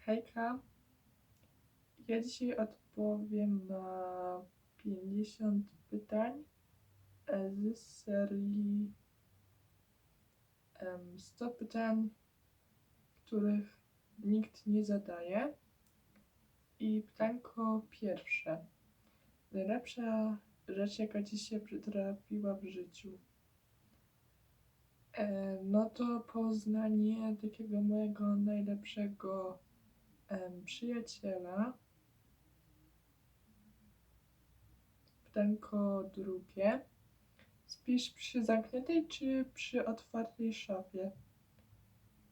Hejka. Ja dzisiaj odpowiem na 50 pytań z serii em, 100 pytań, których nikt nie zadaje. I pytanko pierwsze. Najlepsza rzecz, jaka ci się przytrafiła w życiu? E, no to poznanie takiego mojego najlepszego przyjaciela. Pytanko drugie. Spisz przy zamkniętej czy przy otwartej szafie?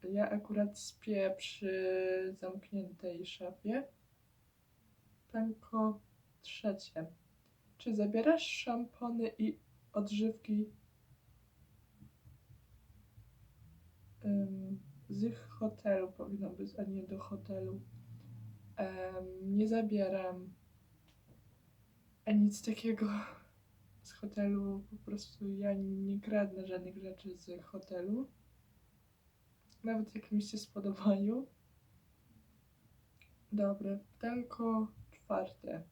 Ja akurat spię przy zamkniętej szafie. Pytanko trzecie. Czy zabierasz szampony i odżywki em, z ich hotelu? Powinno być, a nie do hotelu. Nie zabieram nic takiego z hotelu. Po prostu ja nie kradnę żadnych rzeczy z hotelu. Nawet jak mi się spodobają. Dobra, pytanko czwarte.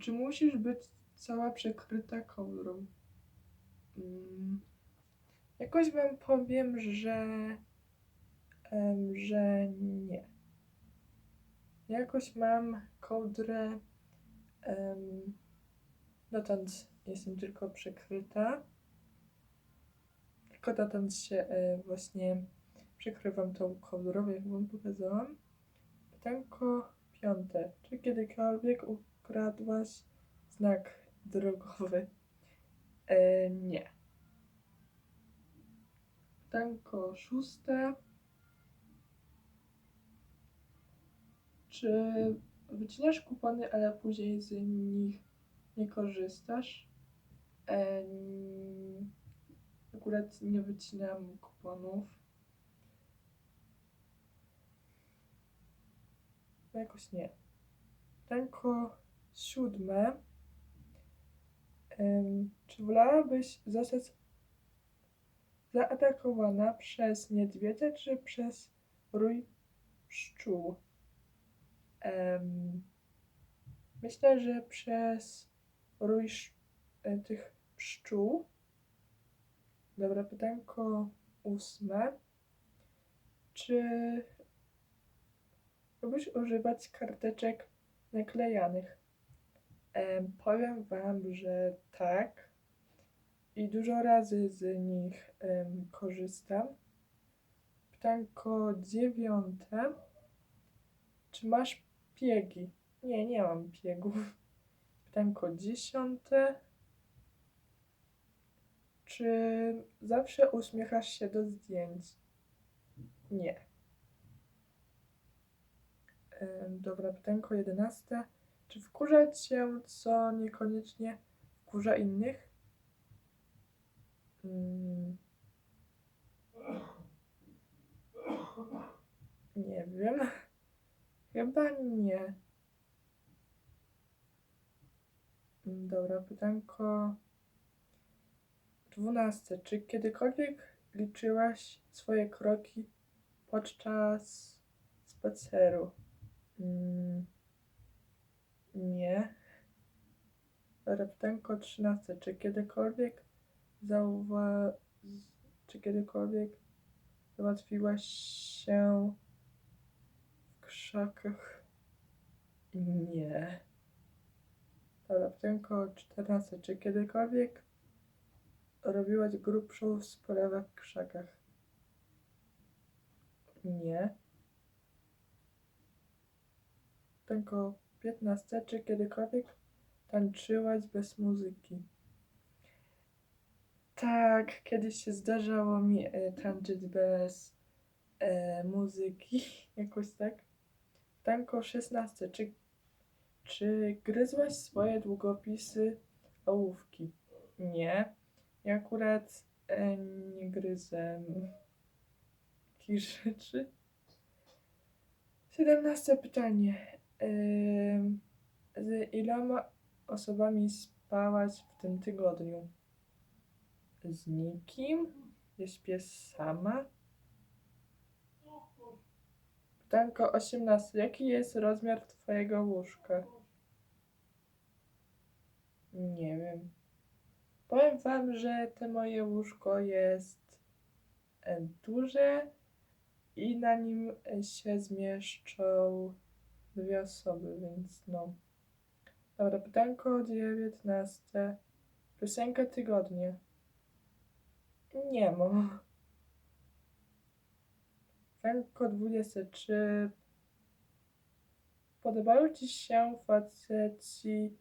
Czy musisz być cała przykryta kołdrą? Mm, jakoś wam powiem, że, że nie. Jakoś mam kołdrę, em, dotąd jestem tylko przykryta. Tylko dotąd się e, właśnie przykrywam tą kołdrą, jak wam pokazałam. Pytanko piąte. Czy kiedykolwiek ukradłaś znak drogowy? E, nie. Pytanko szóste. Wycinasz kupony, ale później z nich nie korzystasz? Akurat nie wycinam kuponów. No jakoś nie. Pytanko siódme. Czy wolałabyś zostać zaatakowana przez niedźwiedzia, czy przez rój pszczół? Myślę, że przez rój e, tych pszczół. Dobra, pytanko ósme. Czy lubisz używać karteczek naklejanych? Em, powiem Wam, że tak. I dużo razy z nich korzystam. Pytanko dziewiąte. Czy masz piegi? Nie, nie mam piegów. Pytanko dziesiąte. Czy zawsze uśmiechasz się do zdjęć? Nie. Dobra, pytanko jedenaste. Czy wkurza cię, co niekoniecznie wkurza innych? Mm. Nie wiem. Chyba nie. Dobra, pytanko dwunaste. Czy kiedykolwiek liczyłaś swoje kroki podczas spaceru? Mm, nie. Dobra, pytanko trzynaste. Czy kiedykolwiek zauwa... Czy kiedykolwiek załatwiłaś się krzakach? Nie. Dobra, pytanko 14. Czy kiedykolwiek robiłaś grubszą sprawę w krzakach? Nie. Pytanko 15. Czy kiedykolwiek tańczyłaś bez muzyki? Tak, kiedyś się zdarzało mi e, tańczyć bez e, muzyki, jakoś tak. Pytanko 16. Czy, czy gryzłaś swoje długopisy ołówki? Nie. Ja akurat e, nie gryzę takich rzeczy. 17 pytanie. Em, z iloma osobami spałaś w tym tygodniu? Z nikim? Ja śpię sama? Pytanko 18. Jaki jest rozmiar twojego łóżka? Nie wiem. Powiem wam, że to moje łóżko jest duże i na nim się zmieszczą dwie osoby, więc no. Dobra, pytanko 19. Piosenka tygodnia. Nie mam. Pytanko 23. Podobają ci się faceci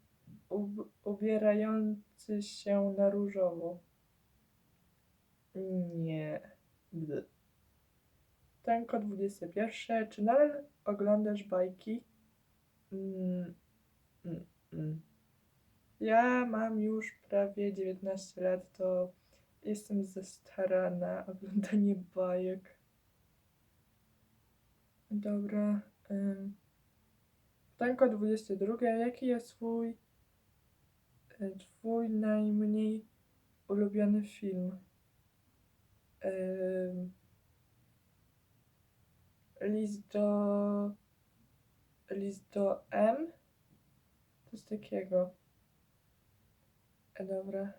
ub- ubierający się na różowo? Nie. Bzz. Pytanko 21. Czy nadal oglądasz bajki? Mm, mm, mm. Ja mam już prawie 19 lat, to jestem za stara na oglądanie bajek. Dobra. ym. Pytanko 22. Jaki jest twój, y, twój najmniej ulubiony film? List do... List do M? Coś takiego. E, Dobra.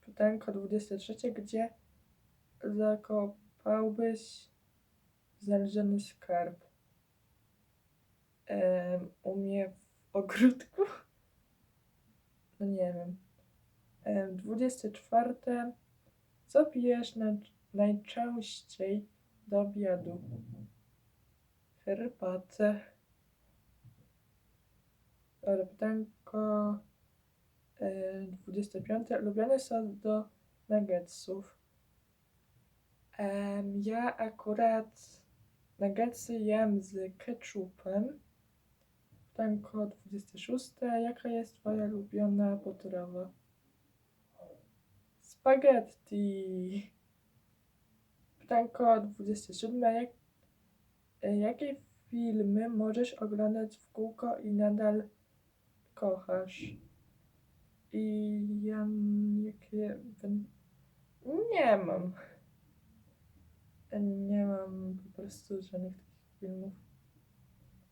Pytanko 23. Gdzie zakopałbyś znaleziony skarb? Em, u mnie w ogródku? No nie wiem. Em, 24. Co pijesz na, najczęściej do obiadu? Herbatę. Dobra, pytanko e, 25. Ulubiony sos do nuggetsów. Ja akurat nuggetsy jem z ketchupem. Pytanko 26. Jaka jest twoja ulubiona potrawa? Spaghetti. Pytanko 27. Jak, e, jakie filmy możesz oglądać w kółko i nadal kochasz? I ja jakie... Nie mam. Nie mam po prostu żadnych takich filmów.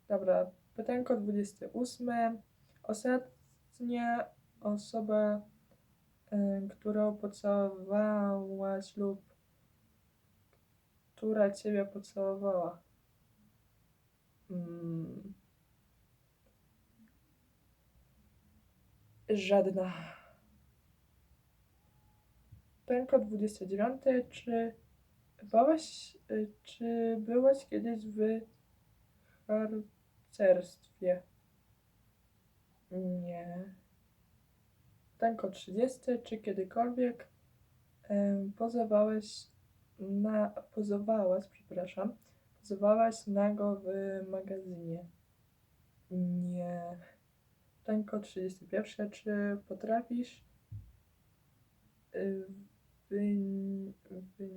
Dobra, pytanko 28. Ostatnia osoba, y, którą pocałowałaś lub która ciebie pocałowała? Mm. Żadna. Pytanko 29. Czy byłaś, y, czy byłaś kiedyś w harcerstwie? Nie. Pytanko 30. Czy kiedykolwiek em, pozowałeś na, pozowałaś, przepraszam, pozowałaś nago w magazynie? Nie. Pytanko 31. Czy potrafisz y, wy, wy,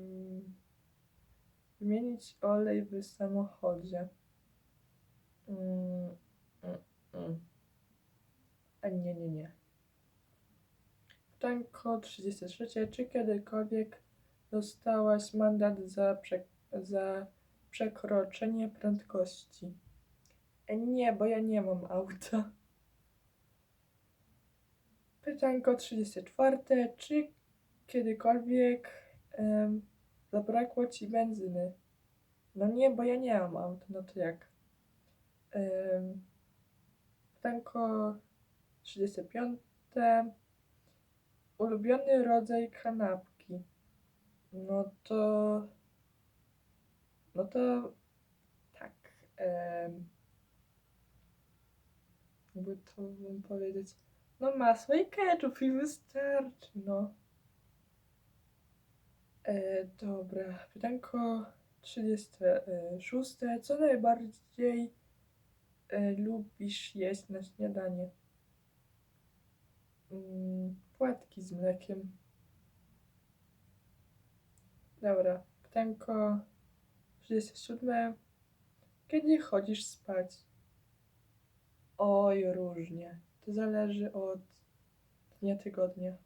wymienić olej w samochodzie? Mm, mm, mm. A nie, nie, nie. Pytanko 33. Czy kiedykolwiek dostałaś mandat za, za przekroczenie prędkości? E, Nie, bo ja nie mam auta. Pytanko 34. Czy kiedykolwiek zabrakło ci benzyny? No nie, bo ja nie mam auta, no to jak? Em, pytanko 35. Ulubiony rodzaj kanapki? No to... No to... Tak. em, jakby to bym powiedzieć... No masło i ketchup i wystarczy, no. E, dobra, pytanko 36. Co najbardziej e, lubisz jeść na śniadanie? Mm, płatki z mlekiem. Dobra, pytanko 37. Kiedy chodzisz spać? Oj, różnie. To zależy od dnia tygodnia.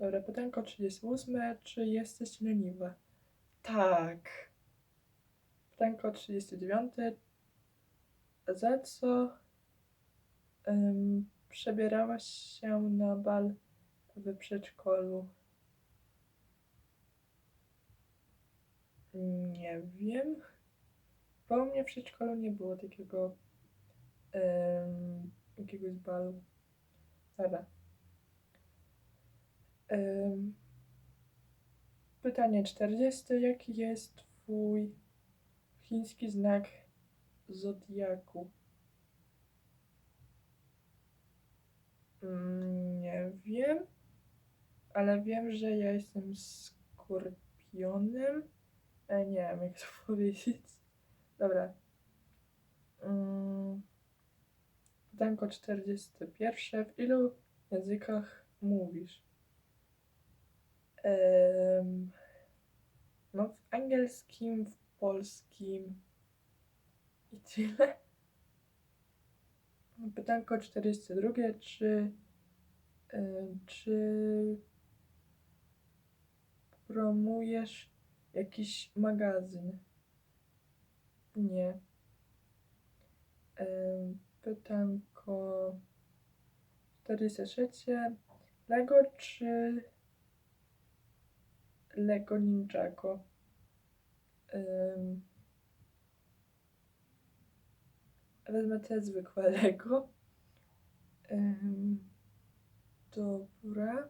Dobra, pytanko 38. Czy jesteś leniwa? Tak. Pytanko 39. Za co em, przebierałaś się na bal w przedszkolu? Nie wiem. Bo u mnie w przedszkolu nie było takiego em, jakiegoś balu. Dobra. Pytanie 40. Jaki jest twój chiński znak zodiaku? Mm, Nie wiem, ale wiem, że ja jestem skorpionem. Ale nie wiem, jak to powiedzieć. Dobra. Mm. Pytanko 41. W ilu językach mówisz? No, w angielskim, w polskim i tyle. Pytanko 42. Czy, czy promujesz jakiś magazyn? Nie. Pytanko 43. Lego czy Lego Ninjago? Em, Wezmę te zwykłe Lego. Em, Dobra.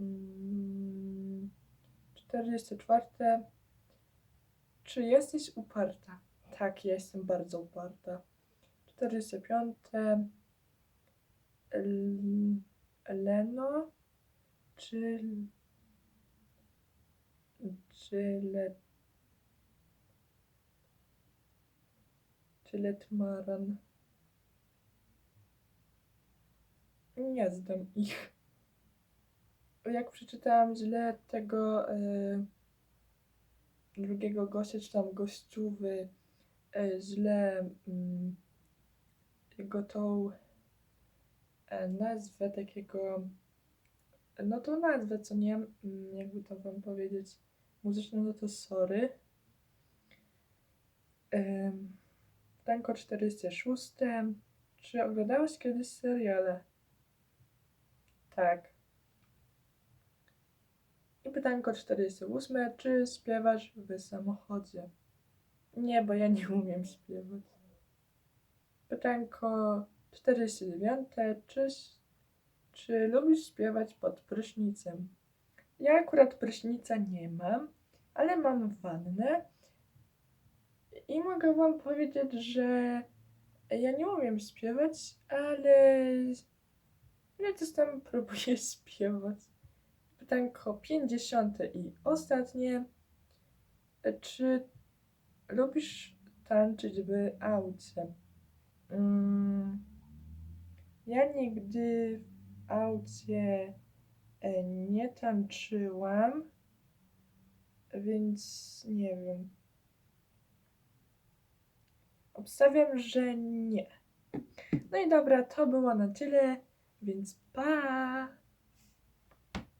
Mm, 44. Czy jesteś uparta? Tak, ja jestem bardzo uparta. 45. L- Leno czy czy le, czy letmaran? Nie znam ich. Jak przeczytałam źle tego e, drugiego gościa, czy tam gościuwy, e, źle mm, jego tą e, nazwę takiego, no to nazwę, co nie, mm, jakby to wam powiedzieć, muzyczną, no to sorry. Ym, Pytanko 46. Czy oglądałeś kiedyś seriale? Tak. I pytanko 48. Czy śpiewasz w samochodzie? Nie, bo ja nie umiem śpiewać. Pytanko 49. Czy, czy lubisz śpiewać pod prysznicem? Ja akurat prysznica nie mam, ale mam wannę. I mogę wam powiedzieć, że ja nie umiem śpiewać, ale ja coś tam próbuję śpiewać. Pytanko 50 i ostatnie. Czy lubisz tańczyć w aucie? Mm, ja nigdy w aucie nie tańczyłam, więc nie wiem. Obstawiam, że nie. No i dobra, to było na tyle, więc pa!